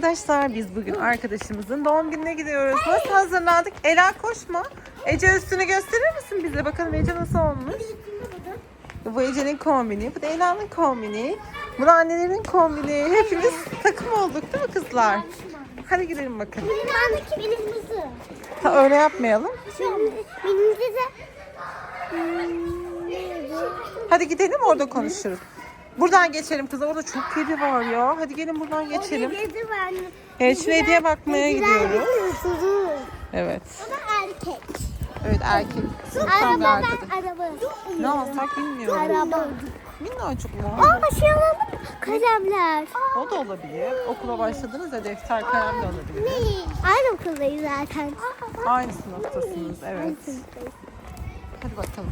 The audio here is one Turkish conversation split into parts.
Arkadaşlar biz bugün arkadaşımızın doğum gününe gidiyoruz. Nasıl hazırlandık? Ela koşma. Ece üstünü gösterir misin bize? Bakalım Ece nasıl olmuş? Bu Ece'nin kombini, bu da Ela'nın kombini. Bu da annelerin kombini. Hepimiz takım olduk değil mi kızlar? Hadi gidelim bakın. Benimki benim kızım. Ta öyle yapmayalım. Benim de? Hadi gidelim orada konuşuruz. Buradan geçelim kızlar. Orada çok kedi var ya. Hadi gelin buradan geçelim. Dedi ben. Evet şimdi hediye bakmaya gidiyoruz. Evet. O da erkek. Evet erkek. Araba ben araba. Ne alsak bilmiyorum. Araba. Minnacık mı? Aa şey alalım. Kalemler. O da olabilir. Okula başladınız ya defter kalem de olabilir. Aynı okuldayız zaten. Aynı sınıftasınız evet. Hadi bakalım.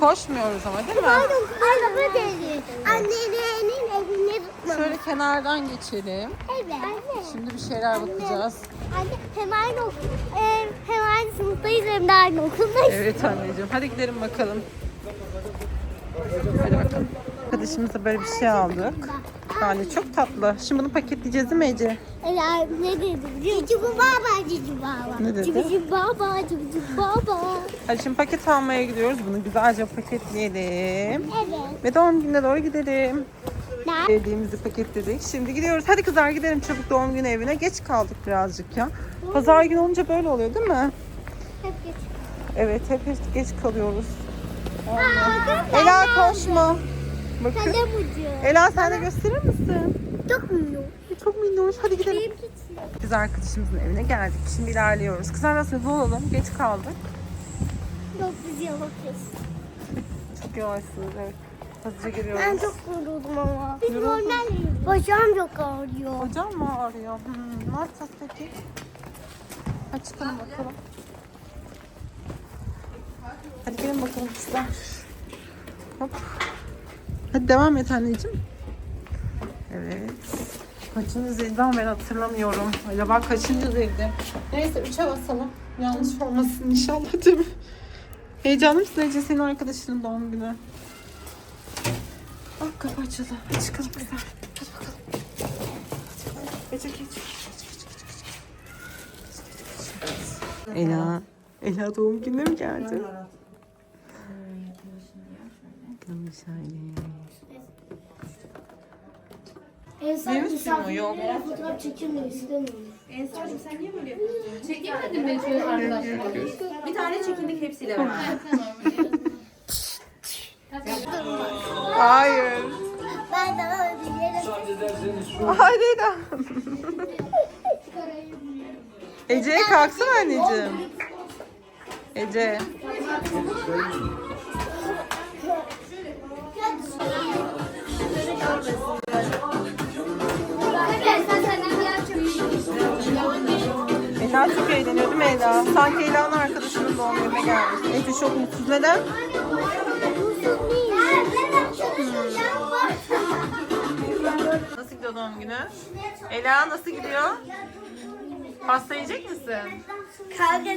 Koşmuyoruz ama değil mi? Araba dedi. Annelerinin evini tutmamış. Şöyle kenardan geçelim. Evet. Anne. Şimdi bir şeyler bakacağız. Anne hem aynı okul, hem, hem aynı sınıftayız hem de aynı okuldayız. Evet anneciğim. Hadi gidelim bakalım. Hadi bakalım. Arkadaşımıza böyle bir şey aldık. Yani çok tatlı. Şimdi bunu paketleyeceğiz değil mi Ece? Ela ne dedi biliyor musun? Cici baba, cici baba. Ne dedi? Cici baba, cici baba. Hadi şimdi paket almaya gidiyoruz. Bunu güzelce paketleyelim. Evet. Ve doğum gününe doğru gidelim. Ne? Hediyemizi paketledik. Şimdi gidiyoruz. Hadi kızlar gidelim çabuk doğum günü evine. Geç kaldık birazcık ya. Pazar günü olunca böyle oluyor değil mi? Hep geç. Evet hep geç kalıyoruz. Aa, Ela koşma. Bakın. Ela sen de gösterir misin? Çok minyon. Çok minnoş. Hadi gidelim. Biz arkadaşımızın evine geldik. Şimdi ilerliyoruz. Kızlar nasıl hızlı olalım. Geç kaldık. Çok güzel bakıyoruz. Çok yavaşsınız evet. Hızlıca giriyoruz. Ben çok yoruldum ama. Biz Yoruldun. normal Bacağım çok ağrıyor. Hocam mı ağrıyor? Hmm, ne yapacağız peki? Hadi çıkalım bakalım. Hadi gelin bakalım kızlar. Hop. Hadi devam et anneciğim. Evet. Kaçıncı zilden ben hatırlamıyorum. Acaba kaçıncı zildi? Neyse 3'e basalım. Yanlış olmasın inşallah değil mi? Heyecanlı mısın Ece senin arkadaşının doğum günü? Bak kapı açıldı. Hadi çıkalım kızlar. Hadi bakalım. Ece geç. Ela. Ela doğum gününe mi geldi? Bakalım şöyle. Ne istiyor yok? Fotoğraf çekilmiyor istemiyorum. Ensar'cığım sen niye böyle yapıyorsun? Çekemedin mi şöyle arkadaşlar? Tane çekindik hepsiyle beraber. Hayır. Ben daha ödüyelim. Haydi Ela. Ece'ye kalksana anneciğim. Ece. Ela çok eğleniyor değil mi Ela? Sanki Ela'nın arkadaşının doğum gününe gelmiş. Ece çok mutsuz. Neden? Nasıl gidiyor doğum günü? Ela nasıl gidiyor? Pasta yiyecek misin? Kavga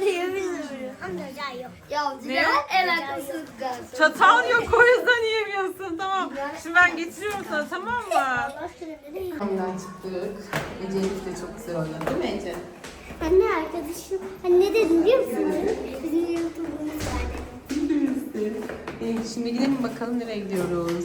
yok. Ya Ne? alakasız gaz. Çatal yok o yüzden yiyemiyorsun. Tamam. Şimdi ben getiriyorum sana tamam mı? Kamdan çıktık. Ece Elif de çok güzel oynadı değil mi Ece? Anne arkadaşım. Anne ne dedim biliyor musun? Bizim YouTube'umuz var. İyi, şimdi gidelim bakalım nereye gidiyoruz.